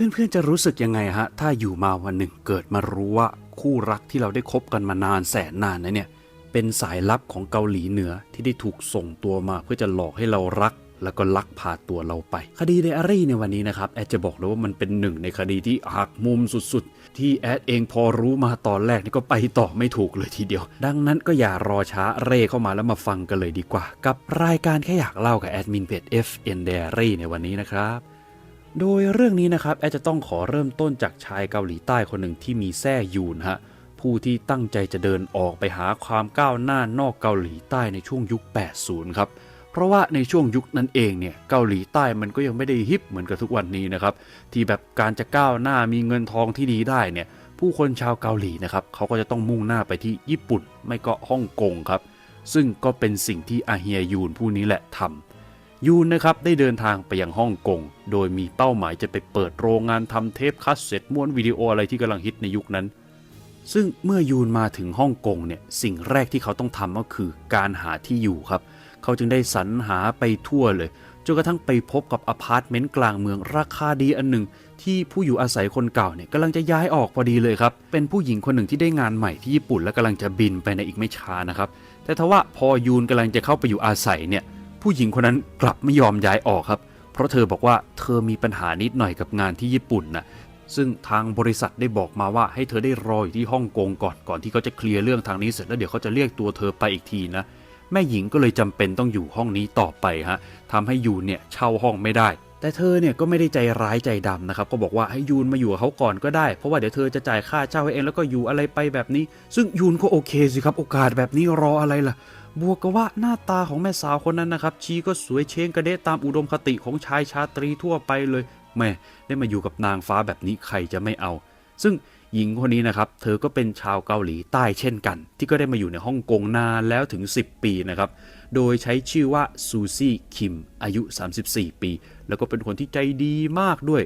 พื่อนๆจะรู้สึกยังไงฮะ ถ้าอยู่มาวันหนึ่งเกิดมารู้ว่าคู่รักที่เราได้คบกันมานานแสนนานนะเนี่ย เป็นสายลับของเกาหลีเหนือที่ได้ถูกส่งตัวมาเพื่อจะหลอกให้เรารัก แล้วก็ลักพาตัวเราไป คดีไดอารี่ในวันนี้นะครับ แอดจะบอกเลยว่ามันเป็นหนึ่งในคดีที่หักมุมสุดๆ ที่แอดเองพอรู้มาตอนแรกนี่ก็ไปต่อไม่ถูกเลยทีเดียว ดังนั้นก็อย่ารอช้าเร่เข้ามาแล้วมาฟังกันเลยดีกว่า กับรายการแค่อยากเล่ากับแอดมินเพจ FN Diary ในวันนี้นะครับ โดยเรื่องนี้นะครับแอดจะต้องขอเริ่มต้นจากชายเกาหลีใต้คนหนึ่งที่มีแท้ยูนฮะผู้ที่ตั้งใจจะเดินออกไปหาความก้าวหน้านอกเกาหลีใต้ในช่วงยุค 80 ครับ เพราะว่าในช่วงยุคนั้นเองเนี่ยเกาหลีใต้มันก็ยังไม่ได้ฮิปเหมือนกับทุกวันนี้นะครับ ที่แบบการจะก้าวหน้ามีเงินทองที่ดีได้เนี่ยผู้คนชาวเกาหลีนะครับเขาก็จะต้องมุ่งหน้าไปที่ญี่ปุ่น ไม่ก็ฮ่องกงครับ ซึ่งก็เป็นสิ่งที่อาเฮียยูนผู้นี้แหละทำ ยูนนะครับได้เดินทางไปยังฮ่องกง โดยมีเป้าหมายจะไปเปิดโรงงานทำเทปคัสเซ็ตม้วนวิดีโออะไรที่กำลังฮิตในยุคนั้น ซึ่งเมื่อยูนมาถึงฮ่องกงเนี่ยสิ่งแรกที่เขาต้องทำก็คือการหาที่อยู่ครับ เขาจึงได้สรรหาไปทั่วเลยจนกระทั่งไปพบกับอพาร์ตเมนต์กลางเมืองราคาดีอันหนึ่ง ที่ผู้อยู่อาศัยคนเก่าเนี่ยกำลังจะย้ายออกพอดีเลยครับ เป็นผู้หญิงคนหนึ่งที่ได้งานใหม่ที่ญี่ปุ่นและกำลังจะบินไปในอีกไม่ช้านะครับแต่ทว่าพอยูนกำลังจะเข้าไปอยู่อาศัยเนี่ย ผู้หญิงคนนั้นกลับไม่ยอมย้ายออกครับ เพราะเธอบอกว่าเธอมีปัญหานิดหน่อยกับงานที่ญี่ปุ่นนะซึ่งทางบริษัทได้บอกมาว่าให้เธอได้รออยู่ที่ฮ่องกงก่อนก่อนที่เขาจะเคลียร์เรื่องทางนี้เสร็จแล้วเดี๋ยวเขาจะเรียกตัวเธอไปอีกทีนะแม่หญิงก็เลยจำเป็นต้องอยู่ห้องนี้ต่อไปฮะทำให้ยูนเนี่ยเช่าห้องไม่ได้ แต่เธอเนี่ยก็ไม่ได้ใจร้ายใจดำนะครับก็บอกว่าให้ยูนมาอยู่กับเขาก่อนก็ได้ เพราะว่าเดี๋ยวเธอจะจ่ายค่าเช่าให้เองแล้วก็อยู่อะไรไปแบบนี้ ซึ่งยูนก็โอเคสิครับโอกาสแบบนี้รออะไรล่ะ บวกกับว่าหน้าตาของแม่สาวคนนั้นนะครับ ชีก็สวยเช้งกระเดะตามอุดมคติของชายชาตรีทั่วไปเลยแม่ได้มาอยู่กับนางฟ้าแบบนี้ใครจะไม่เอา ซึ่งหญิงคนนี้นะครับ เธอก็เป็นชาวเกาหลีใต้เช่นกัน ที่ก็ได้มาอยู่ในฮ่องกงนานแล้วถึง 10 ปีนะครับ โดยใช้ชื่อว่าซูซี่คิมอายุ 34 ปี แล้วก็เป็นคนที่ใจดีมากด้วย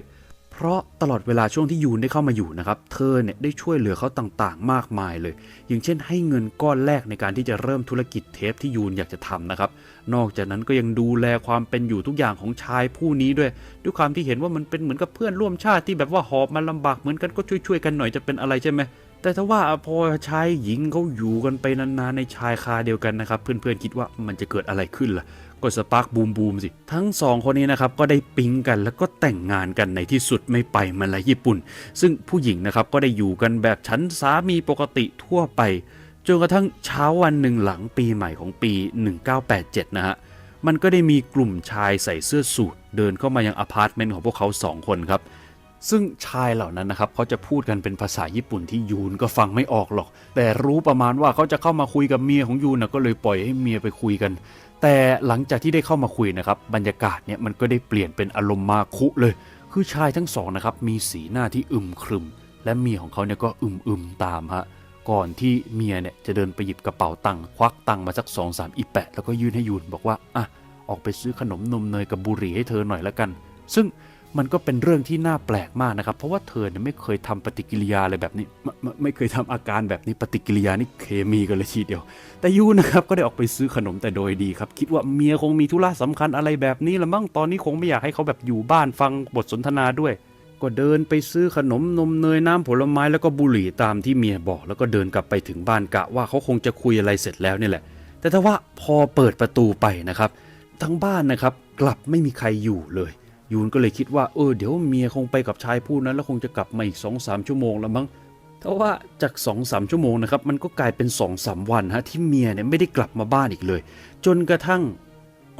เพราะตลอดเวลาช่วงที่ยูนได้เข้ามาอยู่นะครับ เธอเนี่ยได้ช่วยเหลือเขาต่างๆ มากมายเลย อย่างเช่นให้เงินก้อนแรกในการที่จะเริ่มธุรกิจเทปที่ยูนอยากจะทำนะครับ นอกจากนั้นก็ยังดูแลความเป็นอยู่ทุกอย่างของชายผู้นี้ด้วย ด้วยความที่เห็นว่ามันเป็นเหมือนกับเพื่อนร่วมชาติที่แบบว่าหอบมาลำบากเหมือนกันก็ช่วยๆกันหน่อยจะเป็นอะไรใช่ไหมแต่ถ้าว่าพอชายหญิงเขาอยู่กันไปนานๆในชายคาเดียวกันนะครับ เพื่อนๆคิดว่ามันจะเกิดอะไรขึ้นล่ะ ก็สปาร์กบูมบูมสิ ทั้งสองคนนี้นะครับก็ได้ปิ๊งกันแล้วก็แต่งงานกันในที่สุดไม่ไปมาละญี่ปุ่น ซึ่งผู้หญิงนะครับก็ได้อยู่กันแบบฉันสามีปกติทั่วไปจนกระทั่งเช้าวันหนึ่งหลังปีใหม่ของปี 1987 นะฮะ มันก็ได้มีกลุ่มชายใส่เสื้อสูทเดินเข้ามายังอพาร์ตเมนต์ของพวกเขาสองคนครับ ซึ่งชายเหล่านั้นนะครับเขาจะพูดกันเป็นภาษาญี่ปุ่นที่ยูนก็ฟังไม่ออกหรอก แต่รู้ประมาณว่าเขาจะเข้ามาคุยกับเมียของยูนนะก็เลยปล่อยให้เมียไปคุยกัน แต่หลังจากที่ได้เข้ามาคุยนะครับบรรยากาศเนี่ยมันก็ได้เปลี่ยนเป็นอารมณ์มาคุเลย คือชายทั้งสองนะครับมีสีหน้าที่อึมครึม และเมียของเขาเนี่ยก็อึมอึมตามฮะก่อนที่เมียเนี่ยจะเดินไปหยิบกระเป๋าตังค์ควักตังค์มาสักสองสามอีแปะแล้วก็ยื่นให้ยูนบอกว่าอะออกไปซื้อขนมนมเนยกับบุหรี่ให้เธอหน่อยละกัน ซึ่ง มันก็เป็นเรื่องที่น่าแปลกมากนะครับ เพราะว่าเธอเนี่ยไม่เคยทำปฏิกิริยาอะไรแบบนี้ไม่ไม่เคยทำอาการแบบนี้ปฏิกิริยานี่เคมีกันเลยทีเดียว แต่ยูนะครับก็ได้ออกไปซื้อขนมแต่โดยดีครับ คิดว่าเมียคงมีธุระสำคัญอะไรแบบนี้ละมั้งตอนนี้คงไม่อยากให้เขาแบบอยู่บ้านฟังบทสนทนาด้วย ก็เดินไปซื้อขนมนมเนยน้ำผลไม้แล้วก็บุหรี่ตามที่เมียบอก แล้วก็เดินกลับไปถึงบ้านกะว่าเขาคงจะคุยอะไรเสร็จแล้วนี่แหละ แต่ถ้าว่าพอเปิดประตูไปนะครับ ทั้งบ้านนะครับกลับไม่มีใครอยู่เลย ยูนก็เลยคิดว่าเออเดี๋ยวเมียคงไปกับชายผู้นั้น แล้วคงจะกลับมาอีก2อสชั่วโมงแล้วมั้งแต่ว่าจาก2อสชั่วโมงนะครับมันก็กลายเป็น2อสวันฮะที่เมียเนี่ยไม่ได้กลับมาบ้านอีกเลย จนกระทั่ง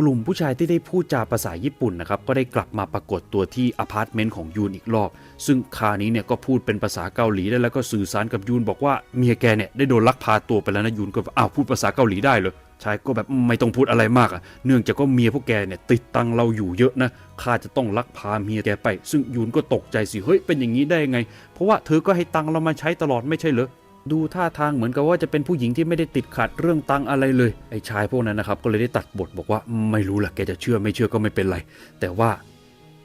กลุ่มผู้ชายที่ได้พูดจาภาษาญี่ปุ่นนะครับก็ได้กลับมาปรากฏตัวที่อพาร์ตเมนต์ของยูนอีกรอบ ซึ่งคานี้เนี่ยก็พูดเป็นภาษาเกาหลีได้แล้วก็สื่อสารกับยูนบอกว่าเมียแกเนี่ยได้โดนลักพาตัวไปแล้วนะยูนก็อ้าวพูดภาษาเกาหลีได้เลย ชายก็แบบไม่ต้องพูดอะไรมากอะเนื่องจากก็เมียพวกแกเนี่ยติดตังเราอยู่เยอะนะข้าจะต้องลักพาเมียแกไป ซึ่งยูนก็ตกใจสิเฮ้ยเป็นอย่างนี้ได้ไง เพราะว่าเธอก็ให้ตังเรามาใช้ตลอดไม่ใช่เหรอดูท่าทางเหมือนกับว่าจะเป็นผู้หญิงที่ไม่ได้ติดขัดเรื่องตังอะไรเลยไอ้ชายพวกนั้นนะครับก็เลยได้ตัดบทบอกว่าไม่รู้แหละแกจะเชื่อไม่เชื่อก็ไม่เป็นไร แต่ว่า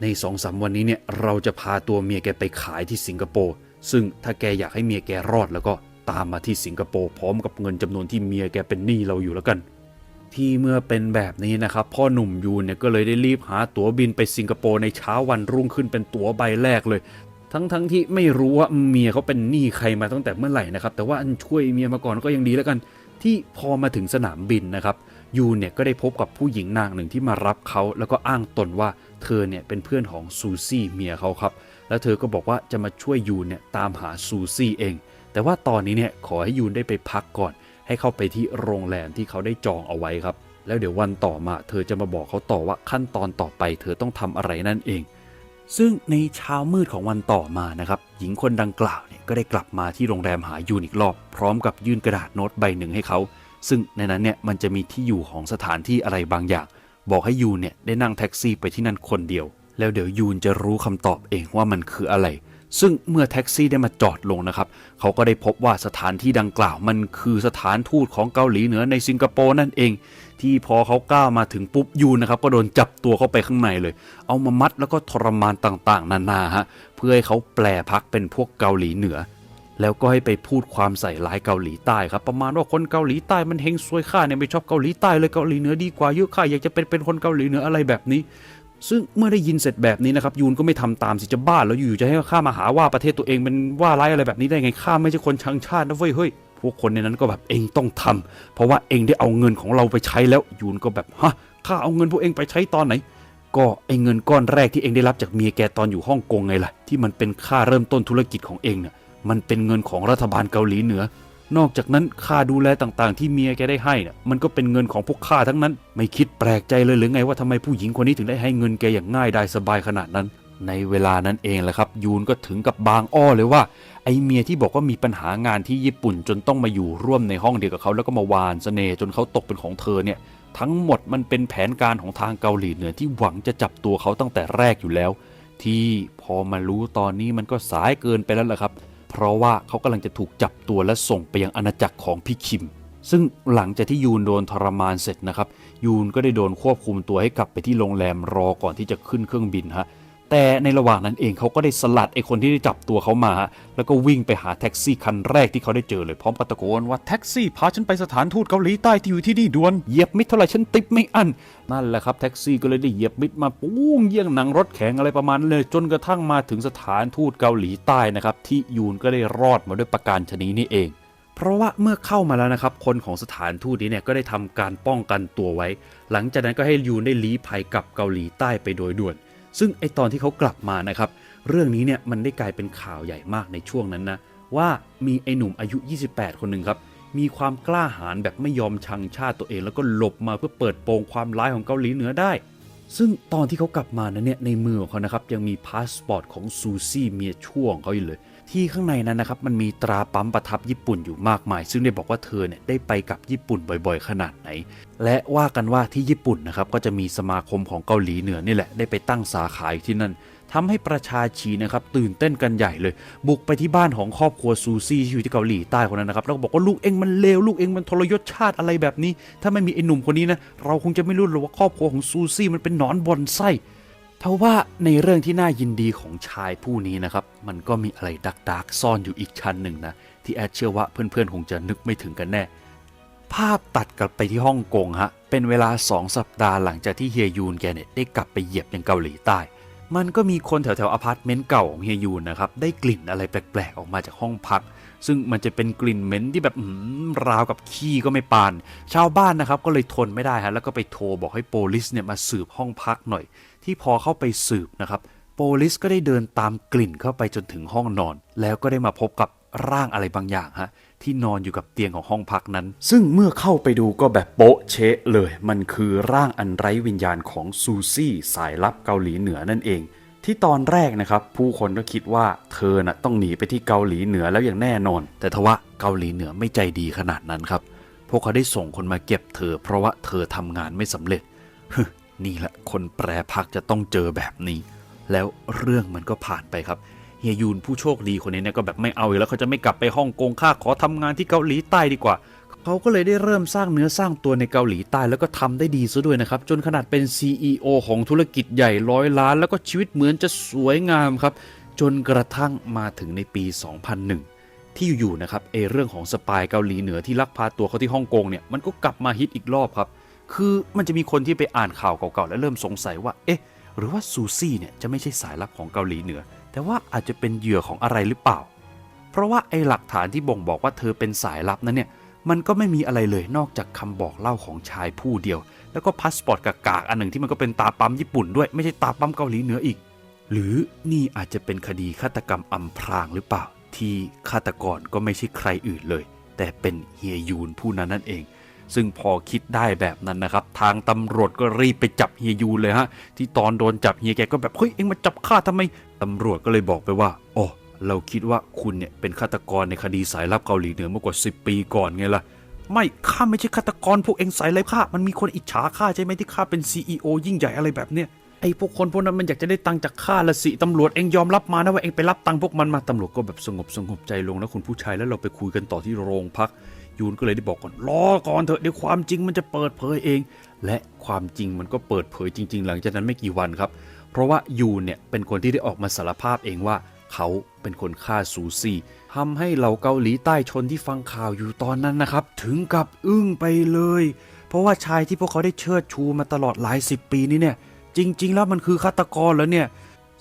ในสองสามวันนี้เนี่ยเราจะพาตัวเมียแกไปขายที่สิงคโปร์ซึ่งถ้าแกอยากให้เมียแกรอดแล้วก็ ตามมาที่สิงคโปร์พร้อมกับเงินจำนวนที่เมียแกเป็นหนี้เราอยู่แล้วกัน ที่เมื่อเป็นแบบนี้นะครับ พ่อหนุ่มยูนเนี่ยก็เลยได้รีบหาตั๋วบินไปสิงคโปร์ในเช้าวันรุ่งขึ้นเป็นตั๋วใบแรกเลย ทั้งทั้งที่ไม่รู้ว่าเมียเขาเป็นหนี้ใครมาตั้งแต่เมื่อไหร่นะครับ แต่ว่าอันช่วยเมียมาก่อนก็ยังดีแล้วกัน ที่พอมาถึงสนามบินนะครับยูเนี่ยก็ได้พบกับผู้หญิงนางหนึ่งที่มารับเขาแล้วก็อ้างตนว่าเธอเนี่ยเป็นเพื่อนของซูซี่เมียเขาครับ แล้วเธอก็บอกว่าจะมาช่วยยูเนี่ยตามหาซูซี่เอง แต่ว่าตอนนี้เนี่ยขอให้ยูนได้ไปพักก่อน ให้เข้าไปที่โรงแรมที่เขาได้จองเอาไว้ครับ แล้วเดี๋ยววันต่อมา เธอจะมาบอกเขาต่อว่าขั้นตอนต่อไป เธอต้องทำอะไรนั่นเอง ซึ่งในเช้ามืดของวันต่อมานะครับหญิงคนดังกล่าวเนี่ยก็ได้กลับมาที่โรงแรมหายูนอีกรอบ พร้อมกับยื่นกระดาษโน้ตใบหนึ่งให้เขา ซึ่งในนั้นเนี่ยมันจะมีที่อยู่ของสถานที่อะไรบางอย่าง บอกให้ยูนเนี่ยได้นั่งแท็กซี่ไปที่นั่นคนเดียว แล้วเดี๋ยวยูนจะรู้คำตอบเองว่ามันคืออะไร ซึ่งเมื่อแท็กซี่ได้มาจอดลงนะครับ เขาก็ได้พบว่าสถานที่ดังกล่าวมันคือสถานทูตของเกาหลีเหนือในสิงคโปร์นั่นเอง ที่พอเขาก้าวมาถึงปุ๊บยูนนะครับก็โดนจับตัวเข้าไปข้างในเลย เอามามัดแล้วก็ทรมานต่างๆ นานาฮะเพื่อให้เขาแปลพักเป็นพวกเกาหลีเหนือ แล้วก็ให้ไปพูดความใส่ร้ายเกาหลีใต้ครับประมาณว่าคนเกาหลีใต้มันเฮงซวยข้าเนี่ยไม่ชอบเกาหลีใต้เลยเกาหลีเหนือดีกว่าเยอะข้าอยากจะเป็นเป็นคนเกาหลีเหนืออะไรแบบนี้ ซึ่งเมื่อได้ยินเสร็จแบบนี้นะครับยูนก็ไม่ทำตามสิจะบ้าแล้วอยู่ๆจะให้ข้ามาหาว่าประเทศตัวเองเป็นว่าร้ายอะไรแบบนี้ได้ไงข้าไม่ใช่คนชังชาตินะเว้ยเฮ้ยพวกคนในนั้นก็แบบเองต้องทำเพราะว่าเองได้เอาเงินของเราไปใช้แล้วยูนก็แบบฮะข้าเอาเงินพวกเองไปใช้ตอนไหน ก็ไอเงินก้อนแรกที่เองได้รับจากเมียแกตอนอยู่ฮ่องกงไงล่ะที่มันเป็นค่าเริ่มต้นธุรกิจของเองเนี่ยมันเป็นเงินของรัฐบาลเกาหลีเหนือ นอกจากนั้นค่าดูแลต่างๆ ที่เมียแกได้ให้นี่ยมันก็เป็นเงินของพวกข้าทั้งนั้น ไม่คิดแปลกใจเลยหรือไงว่าทำไมผู้หญิงคนนี้ถึงได้ให้เงินแกอย่างง่ายได้สบายขนาดนั้น ในเวลานั้นเองแหละครับ ยูนก็ถึงกับบางอ้อเลยว่า ไอเมียที่บอกว่ามีปัญหางานที่ญี่ปุ่นจนต้องมาอยู่ร่วมในห้องเดียวกับเขาแล้วก็มาวานเสน่ห์จนเขาตกเป็นของเธอเนี่ยทั้งหมดมันเป็นแผนการของทางเกาหลีเหนือที่หวังจะจับตัวเขาตั้งแต่แรกอยู่แล้ว ที่พอมารู้ตอนนี้มันก็สายเกินไปแล้วล่ะครับ เพราะว่าเขากำลังจะถูกจับตัวและส่งไปยังอาณาจักรของพี่คิม ซึ่งหลังจากที่ยูนโดนทรมานเสร็จนะครับ ยูนก็ได้โดนควบคุมตัวให้กลับไปที่โรงแรมรอก่อนที่จะขึ้นเครื่องบินฮะ แต่ในระหว่างนั้นเองเขาก็ได้สลัดไอ้คนที่ได้จับตัวเขามาฮะแล้วก็วิ่งไปหาแท็กซี่คันแรกที่เขาได้เจอเลยพร้อมตะโกนว่าแท็กซี่พาฉันไปสถานทูตเกาหลีใต้ที่อยู่ที่นี่ด่วนเหยียบมิดเท่าไหร่ฉันติปไม่อั้นนั่นแหละครับแท็กซี่ก็เลยได้เหยียบมิดมาปุ้งเยี่ยงหนังรถแข็งอะไรประมาณเลย จนกระทั่งมาถึงสถานทูตเกาหลีใต้นะครับที่ยูนก็ได้รอดมาด้วยประการชนีนี้เองเพราะว่าเมื่อเข้ามาแล้วนะครับ คนของสถานทูตนี้เนี่ยก็ได้ทำการป้องกันตัวไว้ หลังจากนั้นก็ให้ยูนได้ลี้ภัยกลับเกาหลีใต้ไปโดยด่วน ซึ่งไอตอนที่เขากลับมานะครับ เรื่องนี้เนี่ยมันได้กลายเป็นข่าวใหญ่มากในช่วงนั้นนะว่ามีไอหนุ่มอายุ 28 คนหนึ่งครับ มีความกล้าหาญแบบไม่ยอมชังชาติตัวเอง แล้วก็หลบมาเพื่อเปิดโปงความร้ายของเกาหลีเหนือได้ ซึ่งตอนที่เขากลับมานั้นเนี่ยในมือของเขานะครับยังมีพาสปอร์ตของซูซี่เมียช่วงเขาอยู่เลย ที่ข้างในนั้นนะครับมันมีตราปั๊มประทับญี่ปุ่นอยู่มากมาย ซึ่งได้บอกว่าเธอเนี่ยได้ไปกับญี่ปุ่นบ่อยๆ ขนาดไหน และว่ากันว่าที่ญี่ปุ่นนะครับก็จะมีสมาคมของเกาหลีเหนือนี่แหละได้ไปตั้งสาขาอยู่ที่นั่นทำให้ประชาชีนะครับตื่นเต้นกันใหญ่เลย บุกไปที่บ้านของครอบครัวซูซี่ที่อยู่ที่เกาหลีใต้คนนั้นนะครับแล้วก็บอกว่าลูกเองมันเลวลูกเองมันทรยศชาติอะไรแบบนี้ ถ้าไม่มีไอ้หนุ่มคนนี้นะเราคงจะไม่รู้หรอกว่าครอบครัวของซูซี่มันเป็นหนอนบอนไส้ ทว่าในเรื่องที่น่ายินดีของชายผู้นี้นะครับ มันก็มีอะไรดักดักๆซ่อนอยู่อีกชั้นหนึ่งนะ ที่แอดเชื่อว่าเพื่อนๆ คงจะนึกไม่ถึงกันแน่ ภาพตัดกลับไปที่ฮ่องกงฮะ เป็นเวลา 2 สัปดาห์หลังจากที่เฮียยูนแกเนี่ยได้กลับไปเหยียบยังเกาหลีใต้ มันก็มีคนแถวๆอพาร์ตเมนต์เก่าของเฮียยูนนะครับ ได้กลิ่นอะไรแปลกๆ ออกมาจากห้องพัก ซึ่งมันจะเป็นกลิ่นเหม็นที่แบบอื้อหือราวกับขี้ก็ไม่ปาน ชาวบ้านนะครับก็เลยทนไม่ได้ฮะแล้วก็ไปโทรบอกให้โปลิสเนี่ยมาสืบห้องพักหน่อย ที่พอเข้าไปสืบนะครับโปลิสก็ได้เดินตามกลิ่นเข้าไปจนถึงห้องนอน แล้วก็ได้มาพบกับร่างอะไรบางอย่างฮะ ที่นอนอยู่กับเตียงของห้องพักนั้น ซึ่งเมื่อเข้าไปดูก็แบบโป๊ะเชะเลย มันคือร่างอันไร้วิญญาณของซูซี่สายลับเกาหลีเหนือนั่นเอง ที่ตอนแรกนะครับ ผู้คนก็คิดว่าเธอน่ะต้องหนีไปที่เกาหลีเหนือแล้วอย่างแน่นอน แต่ทว่าเกาหลีเหนือไม่ใจดีขนาดนั้นครับ พวกเขาได้ส่งคนมาเก็บเธอ เพราะว่าเธอทำงานไม่สำเร็จนี่แหละคนแปรพักจะต้องเจอแบบนี้ แล้วเรื่องมันก็ผ่านไปครับ เฮียยูนผู้โชคดีคนนี้เนี่ยก็แบบไม่เอาอีกแล้วเขาจะไม่กลับไปฮ่องกงข้าขอทำงานที่เกาหลีใต้ดีกว่าเขาก็เลยได้เริ่มสร้างเนื้อสร้างตัวในเกาหลีใต้แล้วก็ทำได้ดีซะด้วยนะครับ จนขนาดเป็น CEO ของธุรกิจใหญ่ร้อยล้าน แล้วก็ชีวิตเหมือนจะสวยงามครับ จนกระทั่งมาถึงในปี 2001 ที่อยู่ๆนะครับเอเรื่องของสปายเกาหลีเหนือที่ลักพาตัวเขาที่ฮ่องกงเนี่ยมันก็กลับมาฮิตอีกรอบครับ คือมันจะมีคนที่ไปอ่านข่าวเก่าๆแล้วเริ่มสงสัยว่าเอ๊ะหรือว่าซูซี่เนี่ยจะไม่ใช่สายลับของเกาหลีเหนือ แต่ว่าอาจจะเป็นเหยื่อของอะไรหรือเปล่า เพราะว่าไอ้หลักฐานที่บ่งบอกว่าเธอเป็นสายลับนั้นเนี่ย มันก็ไม่มีอะไรเลยนอกจากคำบอกเล่าของชายผู้เดียว แล้วก็พาสปอร์ตกากๆอันหนึ่งที่มันก็เป็นตาปั๊มญี่ปุ่นด้วย ไม่ใช่ตาปั๊มเกาหลีเหนืออีก หรือนี่อาจจะเป็นคดีฆาตกรรมอำพรางหรือเปล่า ที่ฆาตกรก็ไม่ใช่ใครอื่นเลย แต่เป็นเฮียยูนผู้นั้นนั่นเอง ซึ่งพอคิดได้แบบนั้นนะครับ ทางตำรวจก็รีบไปจับเฮียยูเลยฮะ ที่ตอนโดนจับเฮียแกก็แบบเฮ้ยเอ็งมาจับข้าทำไมตำรวจก็เลยบอกไปว่าอ๋อเราคิดว่าคุณเนี่ยเป็นฆาตกรในคดีสายลับเกาหลีเหนือเมื่อกว่า 10 ปีก่อนไงล่ะไม่ข้าไม่ใช่ฆาตกรพวกเอ็งสายลับข้ามันมีคนอิจฉาข้าใช่ไหมที่ข้าเป็น CEO ยิ่งใหญ่อะไรแบบเนี้ยไอ้พวกคนพวกนั้นมันอยากจะได้ตังค์จากข้าละสิตำรวจเอ็งยอมรับมานะว่าเอ็งไปรับตังค์พวกมันมาตำรวจก็แบบสงบสงบใจลงนะคุณผู้ชายแล้วเราไปคุยกันต่อที่โรงพัก ยูนก็เลยได้บอกก่อนรอก่อนเถอะเดี๋ยวความจริงมันจะเปิดเผยเอง และความจริงมันก็เปิดเผยจริง ๆ หลังจากนั้นไม่กี่วันครับ เพราะว่ายูนเนี่ยเป็นคนที่ได้ออกมาสารภาพเองว่าเขาเป็นคนฆ่าซูซี่ทำให้เหล่าเกาหลีใต้ชนที่ฟังข่าวอยู่ตอนนั้นนะครับ ถึงกับอึ้งไปเลย เพราะว่าชายที่พวกเขาได้เชิดชูมาตลอดหลายสิบปีนี้เนี่ย จริง ๆ แล้วมันคือฆาตกรแล้วเนี่ย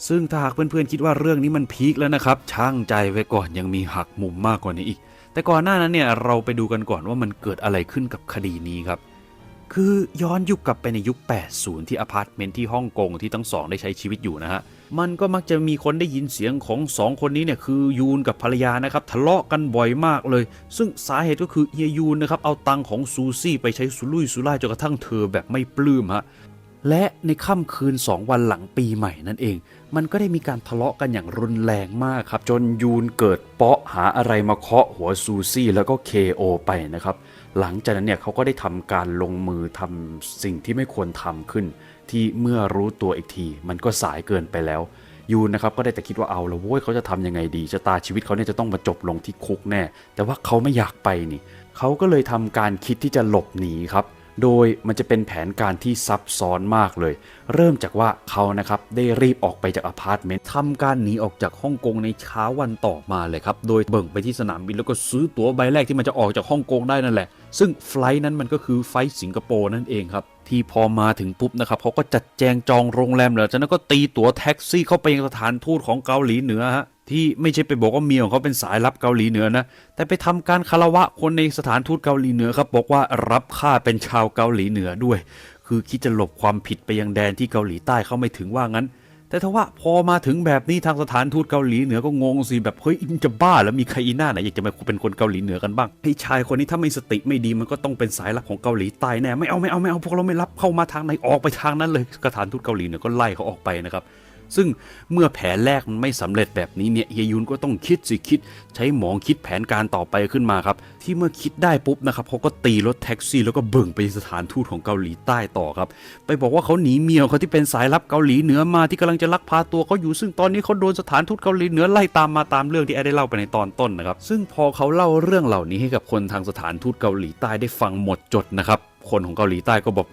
ซึ่งถ้าหากเพื่อนๆคิดว่าเรื่องนี้มันพีคแล้วนะครับ ช่างใจไว้ก่อนยังมีหักมุมมากกว่านี้อีก แต่ก่อนหน้านั้นเนี่ยเราไปดูกันก่อนว่ามันเกิดอะไรขึ้นกับคดีนี้ครับ คือย้อนยุคกลับไปในยุค 80 ที่อพาร์ตเมนต์ที่ฮ่องกงที่ทั้งสองได้ใช้ชีวิตอยู่นะฮะ มันก็มักจะมีคนได้ยินเสียงของสองคนนี้เนี่ยคือยูนกับภรรยานะครับทะเลาะกันบ่อยมากเลย ซึ่งสาเหตุก็คือเฮียยูนนะครับเอาตังของซูซี่ไปใช้สุรุ่ยสุร่ายจนกระทั่งเธอแบบไม่ปลื้มฮะ และในค่ำคืน 2 วันหลังปีใหม่นั่นเอง มันก็ได้มีการทะเลาะกันอย่างรุนแรงมากครับ จนยูนเกิดเปาะหาอะไรมาเคาะหัวซูซี่ แล้วก็ KO ไปนะครับ หลังจากนั้นเนี่ยเขาก็ได้ทำการลงมือทำสิ่งที่ไม่ควรทำขึ้น ที่เมื่อรู้ตัวอีกที มันก็สายเกินไปแล้วยูนนะครับก็ได้แต่คิดว่าเอาละโว้ยเขาจะทำยังไงดีชะตาชีวิตเขาเนี่ยจะต้องมาจบลงที่คุกแน่ แต่ว่าเขาไม่อยากไปนี่เขาก็เลยทำการคิดที่จะหลบหนีครับ โดยมันจะเป็นแผนการที่ซับซ้อนมากเลย เริ่มจากว่าเขานะครับได้รีบออกไปจากอพาร์ตเมนต์ทำการหนีออกจากฮ่องกงในเช้าวันต่อมาเลยครับ โดยเบิ่งไปที่สนามบินแล้วก็ซื้อตั๋วใบแรกที่มันจะออกจากฮ่องกงได้นั่นแหละ ซึ่งไฟล์นั้นมันก็คือไฟล์สิงคโปร์นั่นเองครับที่พอมาถึงปุ๊บนะครับเขาก็จัดแจงจองโรงแรมเลยจากนั้นก็ตีตั๋วแท็กซี่เข้าไปยังสถานทูตของเกาหลีเหนือฮะ ที่ไม่ใช่ไปบอกว่าเมียของเขาเป็นสายลับเกาหลีเหนือนะ แต่ไปทำการคารวะคนในสถานทูตเกาหลีเหนือครับบอกว่ารับค่าเป็นชาวเกาหลีเหนือด้วย คือคิดจะหลบความผิดไปยังแดนที่เกาหลีใต้เขาไม่ถึงว่างั้น แต่ถ้าว่าพอมาถึงแบบนี้ทางสถานทูตเกาหลีเหนือก็งงสิแบบเฮ้ยจะบ้าแล้วมีใครอีหน้าไหนอยากจะมาเป็นคนเกาหลีเหนือกันบ้างไอ้ชายคนนี้ถ้าไม่สติไม่ดีมันก็ต้องเป็นสายลับของเกาหลีใต้แน่ไม่เอาไม่เอาไม่เอาพวกเราไม่รับเข้ามาทางไหนออกไปทางนั้นเลยสถานทูตเกาหลีเหนือก็ไล่เขาออกไปนะครับ ซึ่งเมื่อแผนแรกมันไม่สำเร็จแบบนี้เนี่ยเฮียยุนก็ต้องคิดสิคิด ใช้หมองคิดแผนการต่อไปขึ้นมาครับ ที่เมื่อคิดได้ปุ๊บนะครับเขาก็ตีรถแท็กซี่ แล้วก็เบิ่งไปสถานทูตของเกาหลีใต้ต่อครับ ไปบอกว่าเขาหนีเมียเขาที่เป็นสายลับเกาหลีเหนือมาที่กำลังจะลักพาตัวเขาอยู่ซึ่งตอนนี้เขาโดนสถานทูตเกาหลีเหนือไล่ตามมาตามเรื่องที่แอดได้เล่าไปในตอนต้นนะครับ ซึ่งพอเขาเล่าเรื่องเหล่านี้ให้กับคนทางสถานทูตเกาหลีใต้ได้ฟังหมดจดนะครับคนของเกาหลีใต้ก็บอก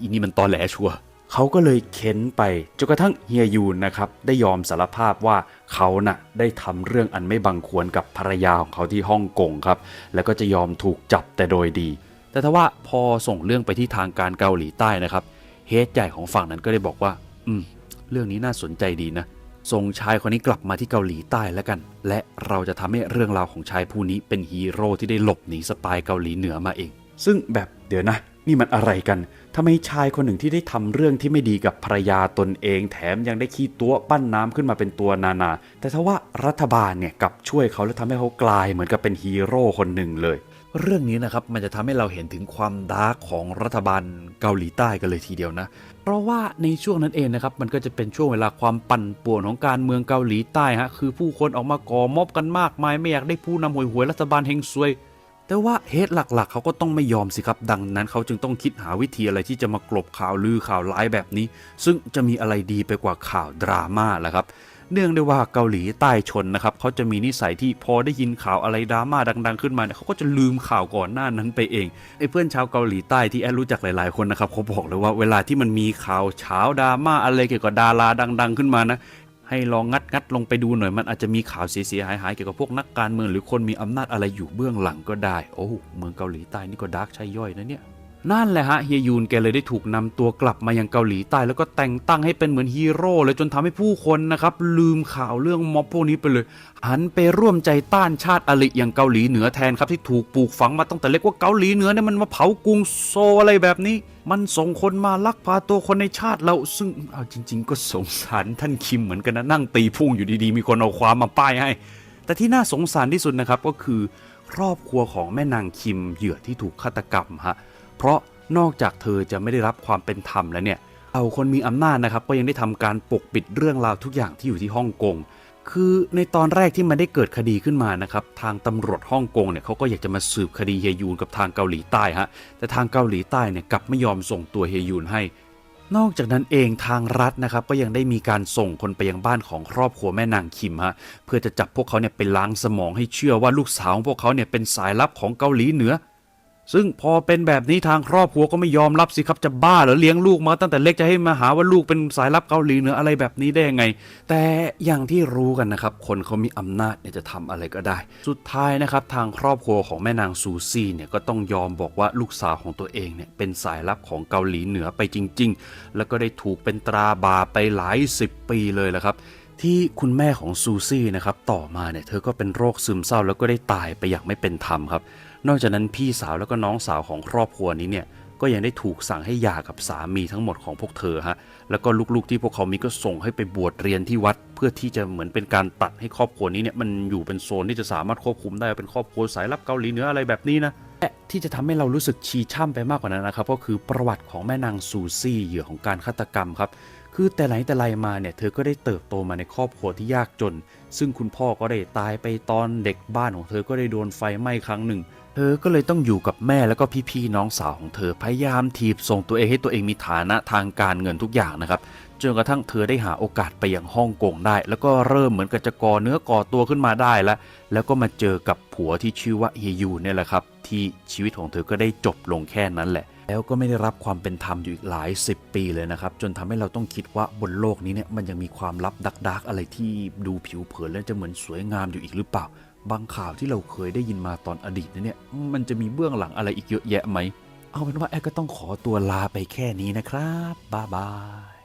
อีนี่มันตอแหลชัวร์ เขาก็เลยเค้นไปจนกระทั่งเฮียยูนนะครับได้ยอมสารภาพว่าเขาน่ะได้ทำเรื่องอันไม่บังควรกับภรรยาของเขาที่ฮ่องกงครับ แล้วก็จะยอมถูกจับแต่โดยดี แต่ถ้าว่าพอส่งเรื่องไปที่ทางการเกาหลีใต้นะครับเฮดใหญ่ของฝั่งนั้นก็ได้บอกว่า อืม เรื่องนี้น่าสนใจดีนะส่งชายคนนี้กลับมาที่เกาหลีใต้แล้วกัน และเราจะทำให้เรื่องราวของชายผู้นี้เป็นฮีโร่ที่ได้หลบหนีสปายเกาหลีเหนือมาเอง ซึ่งแบบเดี๋ยวนะ นี่มันอะไรกันทำไมชายคนหนึ่งที่ได้ทำเรื่องที่ไม่ดีกับภรรยาตนเอง แถมยังได้ขี้ตัวปั้นน้ำขึ้นมาเป็นตัวนานา แต่ถ้าว่ารัฐบาลเนี่ยกับช่วยเขาและทำให้เขากลายเหมือนกับเป็นฮีโร่คนหนึ่งเลย เรื่องนี้นะครับมันจะทำให้เราเห็นถึงความดาร์กของรัฐบาลเกาหลีใต้กันเลยทีเดียวนะ เพราะว่าในช่วงนั้นเองนะครับมันก็จะเป็นช่วงเวลาความปั่นป่วนของการเมืองเกาหลีใต้ฮะคือผู้คนออกมาก่อม็อบกันมากมายไม่อยากได้ผู้นำหวยหวยๆรัฐบาลเฮงซวย แต่ว่าเหตุหลักๆ เขาก็ต้องไม่ยอมสิครับ ดังนั้นเขาจึงต้องคิดหาวิธีอะไรที่จะมากลบข่าวลือข่าวร้ายแบบนี้ ซึ่งจะมีอะไรดีไปกว่าข่าวดราม่าล่ะครับเนื่องด้วยว่าเกาหลีใต้ชนนะครับเขาจะมีนิสัยที่พอได้ยินข่าวอะไรดราม่าดัง ๆ ขึ้นมาเนี่ยเขาก็จะลืมข่าวก่อนหน้านั้นไปเองไอ้เพื่อนชาวเกาหลีใต้ที่แอดรู้จักหลายๆคนนะครับเขาบอกเลยว่าเวลาที่มันมีข่าวเช้าดราม่าอะไรเกี่ยวกับดาราดัง ๆ ขึ้นมานะ ให้ลองงัดงัดลงไปดูหน่อยมันอาจจะมีข่าวเสียหายหายเกี่ยวกับพวกนักการเมืองหรือคนมีอำนาจอะไรอยู่เบื้องหลังก็ได้ โอ้เมืองเกาหลีใต้นี่ก็ดาร์กใช่ย่อยนะเนี่ย นั่นแหละฮะเฮียยูนแกเลยได้ถูกนำตัวกลับมายังเกาหลีใต้แล้วก็แต่งตั้งให้เป็นเหมือนฮีโร่เลยจนทำให้ผู้คนนะครับลืมข่าวเรื่องม็อบพวกนี้ไปเลย หันไปร่วมใจต้านชาติอริอย่างเกาหลีเหนือแทนครับที่ถูกปลูกฝังมาตั้งแต่เล็กว่าเกาหลีเหนือเนี่ยมันมาเผากรุงโซอะไรแบบนี้ มันส่งคนมาลักพาตัวคนในชาติเราซึ่งเอาจริง ๆ ก็สงสารท่านคิมเหมือนกันนะนั่งตีพุ่งอยู่ดีๆ มีคนเอาความมาป้ายให้ แต่ที่น่าสงสารที่สุดนะครับก็คือ ครอบครัวของแม่นางคิมเหยื่อที่ถูกฆาตกรรมฮะ เพราะนอกจากเธอจะไม่ได้รับความเป็นธรรมแล้วเนี่ย เอาคนมีอำนาจนะครับก็ยังได้ทำการปกปิดเรื่องราวทุกอย่างที่อยู่ที่ฮ่องกง คือในตอนแรกที่มันได้เกิดคดีขึ้นมานะครับทางตำรวจฮ่องกงเนี่ยเขาก็อยากจะมาสืบคดีเฮยูนกับทางเกาหลีใต้ฮะ แต่ทางเกาหลีใต้เนี่ยกลับไม่ยอมส่งตัวเฮยูนให้ นอกจากนั้นเองทางรัฐนะครับก็ยังได้มีการส่งคนไปยังบ้านของครอบครัวแม่นางคิมฮะเพื่อจะจับพวกเขาเนี่ยไปล้างสมองให้เชื่อว่าลูกสาวของพวกเขาเนี่ยเป็นสายลับของเกาหลีเหนือ ซึ่งพอเป็นแบบนี้ทางครอบครัวก็ไม่ยอมรับสิครับจะบ้าหรือเลี้ยงลูกมาตั้งแต่เล็กจะให้มาหาว่าลูกเป็นสายลับเกาหลีเหนืออะไรแบบนี้ได้ยังไง แต่อย่างที่รู้กันนะครับ คนเขามีอำนาจเนี่ยจะทำอะไรก็ได้ สุดท้ายนะครับทางครอบครัวของแม่นางซูซี่เนี่ยก็ต้องยอมบอกว่าลูกสาวของตัวเองเนี่ยเป็นสายลับของเกาหลีเหนือไปจริง ๆ แล้วก็ได้ถูกเป็นตราบาไปหลายสิบปีเลยละครับที่คุณแม่ของซูซี่นะครับต่อมาเนี่ยเธอก็เป็นโรคซึมเศร้าแล้วก็ได้ตายไปอย่างไม่เป็นธรรมครับ นอกจากนั้นพี่สาวแล้วก็น้องสาวของครอบครัวนี้เนี่ยก็ยังได้ถูกสั่งให้หย่ากับสามีทั้งหมดของพวกเธอฮะ แล้วก็ลูกๆที่พวกเขามีก็ส่งให้ไปบวชเรียนที่วัด เพื่อที่จะเหมือนเป็นการตัดให้ครอบครัวนี้เนี่ยมันอยู่เป็นโซนที่จะสามารถควบคุมได้เป็นครอบครัวสายลับเกาหลีเหนืออะไรแบบนี้นะและที่จะทำให้เรารู้สึกชีช่ำไปมากกว่านั้นนะครับ ก็คือประวัติของแม่นางซูซี่เหยื่อของการฆาตกรรมครับ คือแต่ไหนแต่ไรมาเนี่ยเธอก็ได้เติบโตมาในครอบครัวที่ยากจน ซึ่งคุณพ่อก็ได้ตายไปตอนเด็กบ้านของเธอก็ได้โดนไฟไหม้ครั้งหนึ่ง เธอก็เลยต้องอยู่กับแม่แล้วก็พี่ๆน้องสาวของเธอพยายามถีบส่งตัวเองให้ตัวเองมีฐานะทางการเงินทุกอย่างนะครับจนกระทั่งเธอได้หาโอกาสไปยังฮ่องกงได้ แล้วก็เริ่มเหมือนกับจะก่อเนื้อก่อตัวขึ้นมาได้แล้วแล้วก็มาเจอกับผัวที่ชื่อว่าเฮยูเนี่ยแหละครับ ที่ชีวิตของเธอก็ได้จบลงแค่นั้นแหละ แล้วก็ไม่ได้รับความเป็นธรรมอยู่อีกหลายสิบปีเลยนะครับ จนทำให้เราต้องคิดว่าบนโลกนี้เนี่ยมันยังมีความลับดักๆอะไรที่ดูผิวเผินแล้วจะเหมือนสวยงามอยู่อีกหรือเปล่า บางข่าวที่เราเคยได้ยินมาตอนอดีตนะเนี่ยมันจะมีเบื้องหลังอะไรอีกเยอะแยะไหม เอาเป็นว่าแอดก็ต้องขอตัวลาไปแค่นี้นะครับ บ๊ายบาย